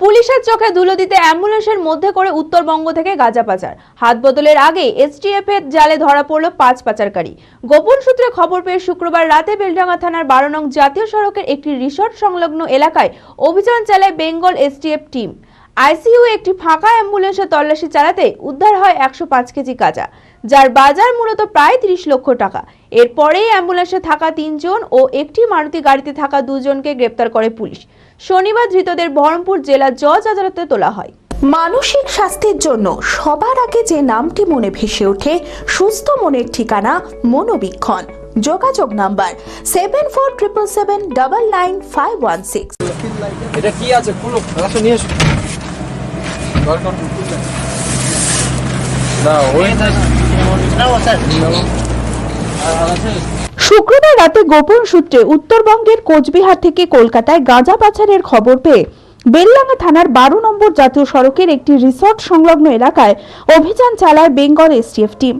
পুলিশের চোখে ধুলো দিতে অ্যাম্বুলেন্সের মধ্যে করে উত্তরবঙ্গ থেকে গাঁজা পাচার। হাত বদলের আগে এসটিএফ এর জালে ধরা পড়ল পাঁচ পাচারকারী। গোপন সূত্রে খবর পেয়ে শুক্রবার রাতে বেলডাঙ্গা থানার বারো নং জাতীয় সড়কের একটি রিসর্ট সংলগ্ন এলাকায় অভিযান চালায় বেঙ্গল এসটিএফ টিম। আইসিইউ একটি ফাঁকা অ্যাম্বুলেন্সে তল্লাশি চালাতে উদ্ধার হয় একশো পাঁচ কেজি গাঁজা যার বাজার মূলত প্রায় তিরিশ লক্ষ টাকা। এরপরেই অ্যাম্বুলেন্সে থাকা তিনজন ও একটি মারুতি গাড়িতে থাকা দুজনকে গ্রেপ্তার করে পুলিশ। শনিবার ধৃতদের বহরমপুর জেলা জজ আদালতে তোলা হয়। মানসিক স্বাস্থ্যের জন্য সবার আগে যে নামটি মনে ভেসে ওঠে সুস্থ মনের ঠিকানা মনোবীক্ষণ। যোগাযোগ number seven four triple seven double nine five one six. এটা কি আছে? খুলো আসো নিয়ে Now, বার কর। না ওই শুক্রবার রাতে গোপন সূত্রে উত্তরবঙ্গের কোচবিহার থেকে কলকাতায় গাঁজা পাচারের খবর পেয়ে বেললাঙ্গা থানার বারো নম্বর জাতীয় সড়কের একটি রিসর্ট সংলগ্ন এলাকায় অভিযান চালায় বেঙ্গল এসটিএফ টিম।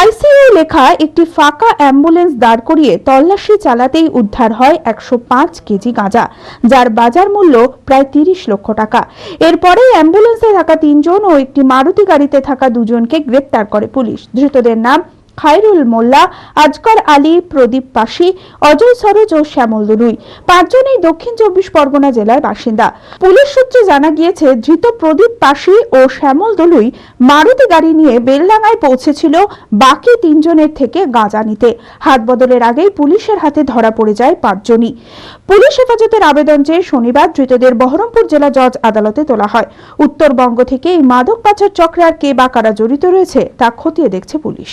আইসিইউ লেখা একটি ফাঁকা অ্যাম্বুলেন্স দাঁড় করিয়ে তল্লাশি চালাতেই উদ্ধার হয় একশো পাঁচ কেজি গাঁজা, যার বাজার মূল্য প্রায় তিরিশ লক্ষ টাকা। এরপরেই অ্যাম্বুলেন্সে থাকা তিনজন ও একটি মারুতি গাড়িতে থাকা দুজনকে গ্রেপ্তার করে পুলিশ। ধৃতদের নাম খায়রুল মোল্লা, আজকার আলী, প্রদীপ পাশি, অজয় সরোজ ও শ্যামল দুলুই। পাঁচজনই দক্ষিণ চব্বিশ পরগনা জেলার বাসিন্দা। পুলিশ সূত্রে জানা গিয়েছে, ধৃত প্রদীপ পাশি ও শ্যামল দলুই মারুতি গাড়ি নিয়ে বেলডাঙ্গায় পৌঁছেছিল বাকি তিনজনের থেকে গাঁজা নিতে। হাত বদলের আগেই পুলিশের হাতে ধরা পড়ে যায় পাঁচজনই। পুলিশ হেফাজতের আবেদন চেয়ে শনিবার ধৃতদের বহরমপুর জেলা জজ আদালতে তোলা হয়। উত্তরবঙ্গ থেকে এই মাদক পাচার চক্রে আর কে বা কারা জড়িত রয়েছে, তা খতিয়ে দেখছে পুলিশ।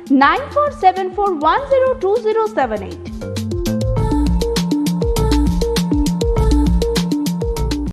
9474102078.